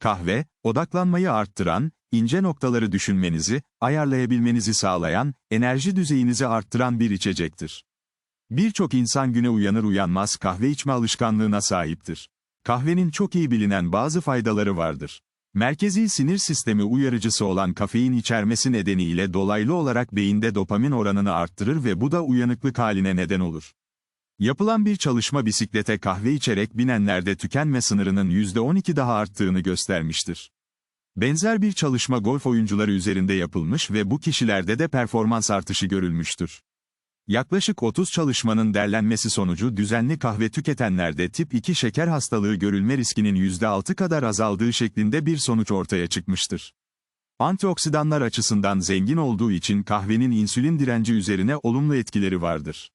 Kahve, odaklanmayı arttıran, ince noktaları düşünmenizi, ayarlayabilmenizi sağlayan, enerji düzeyinizi arttıran bir içecektir. Birçok insan güne uyanır uyanmaz kahve içme alışkanlığına sahiptir. Kahvenin çok iyi bilinen bazı faydaları vardır. Merkezi sinir sistemi uyarıcısı olan kafein içermesi nedeniyle dolaylı olarak beyinde dopamin oranını arttırır ve bu da uyanıklık haline neden olur. Yapılan bir çalışma bisiklete kahve içerek binenlerde tükenme sınırının %12 daha arttığını göstermiştir. Benzer bir çalışma golf oyuncuları üzerinde yapılmış ve bu kişilerde de performans artışı görülmüştür. Yaklaşık 30 çalışmanın derlenmesi sonucu düzenli kahve tüketenlerde tip 2 şeker hastalığı görülme riskinin %6 kadar azaldığı şeklinde bir sonuç ortaya çıkmıştır. Antioksidanlar açısından zengin olduğu için kahvenin insülin direnci üzerine olumlu etkileri vardır.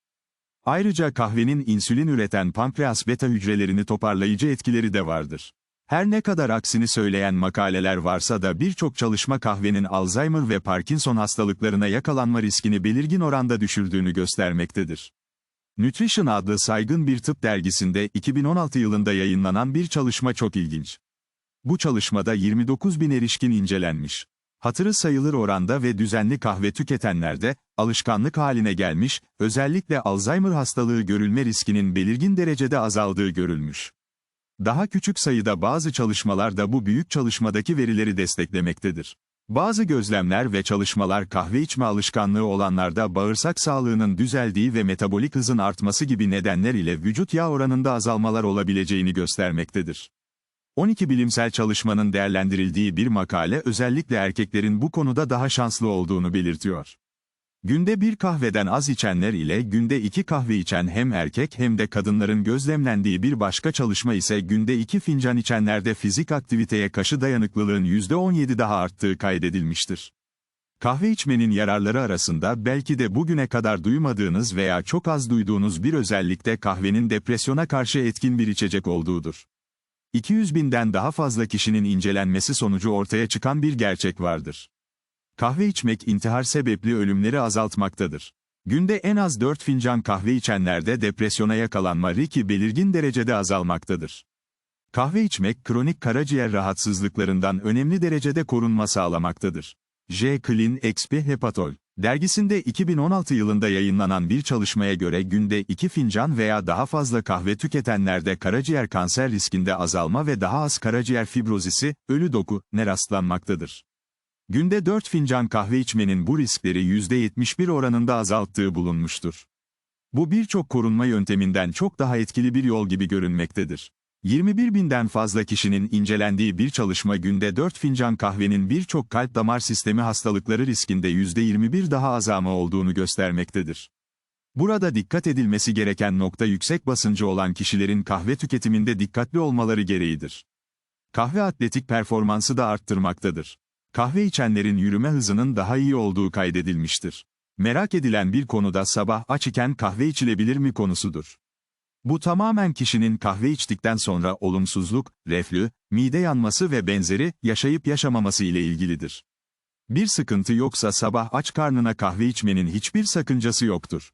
Ayrıca kahvenin insülin üreten pankreas beta hücrelerini toparlayıcı etkileri de vardır. Her ne kadar aksini söyleyen makaleler varsa da birçok çalışma kahvenin Alzheimer ve Parkinson hastalıklarına yakalanma riskini belirgin oranda düşürdüğünü göstermektedir. Nutrition adlı saygın bir tıp dergisinde 2016 yılında yayınlanan bir çalışma çok ilginç. Bu çalışmada 29 bin erişkin incelenmiş. Hatırı sayılır oranda ve düzenli kahve tüketenlerde, alışkanlık haline gelmiş, özellikle Alzheimer hastalığı görülme riskinin belirgin derecede azaldığı görülmüş. Daha küçük sayıda bazı çalışmalar da bu büyük çalışmadaki verileri desteklemektedir. Bazı gözlemler ve çalışmalar kahve içme alışkanlığı olanlarda bağırsak sağlığının düzeldiği ve metabolik hızın artması gibi nedenler ile vücut yağ oranında azalmalar olabileceğini göstermektedir. 12 bilimsel çalışmanın değerlendirildiği bir makale özellikle erkeklerin bu konuda daha şanslı olduğunu belirtiyor. Günde bir kahveden az içenler ile günde iki kahve içen hem erkek hem de kadınların gözlemlendiği bir başka çalışma ise günde iki fincan içenlerde fizik aktiviteye karşı dayanıklılığın %17 daha arttığı kaydedilmiştir. Kahve içmenin yararları arasında belki de bugüne kadar duymadığınız veya çok az duyduğunuz bir özellik de kahvenin depresyona karşı etkin bir içecek olduğudur. 200 binden daha fazla kişinin incelenmesi sonucu ortaya çıkan bir gerçek vardır. Kahve içmek intihar sebepli ölümleri azaltmaktadır. Günde en az 4 fincan kahve içenlerde depresyona yakalanma riski belirgin derecede azalmaktadır. Kahve içmek kronik karaciğer rahatsızlıklarından önemli derecede korunma sağlamaktadır. J. Clean XP Hepatol dergisinde 2016 yılında yayınlanan bir çalışmaya göre günde 2 fincan veya daha fazla kahve tüketenlerde karaciğer kanser riskinde azalma ve daha az karaciğer fibrozisi, ölü doku, ne rastlanmaktadır. Günde 4 fincan kahve içmenin bu riskleri %71 oranında azalttığı bulunmuştur. Bu birçok korunma yönteminden çok daha etkili bir yol gibi görünmektedir. 21 binden fazla kişinin incelendiği bir çalışma günde 4 fincan kahvenin birçok kalp damar sistemi hastalıkları riskinde %21 daha azalma olduğunu göstermektedir. Burada dikkat edilmesi gereken nokta yüksek basıncı olan kişilerin kahve tüketiminde dikkatli olmaları gereğidir. Kahve atletik performansı da arttırmaktadır. Kahve içenlerin yürüme hızının daha iyi olduğu kaydedilmiştir. Merak edilen bir konuda sabah aç iken kahve içilebilir mi konusudur. Bu tamamen kişinin kahve içtikten sonra olumsuzluk, reflü, mide yanması ve benzeri yaşayıp yaşamaması ile ilgilidir. Bir sıkıntı yoksa sabah aç karnına kahve içmenin hiçbir sakıncası yoktur.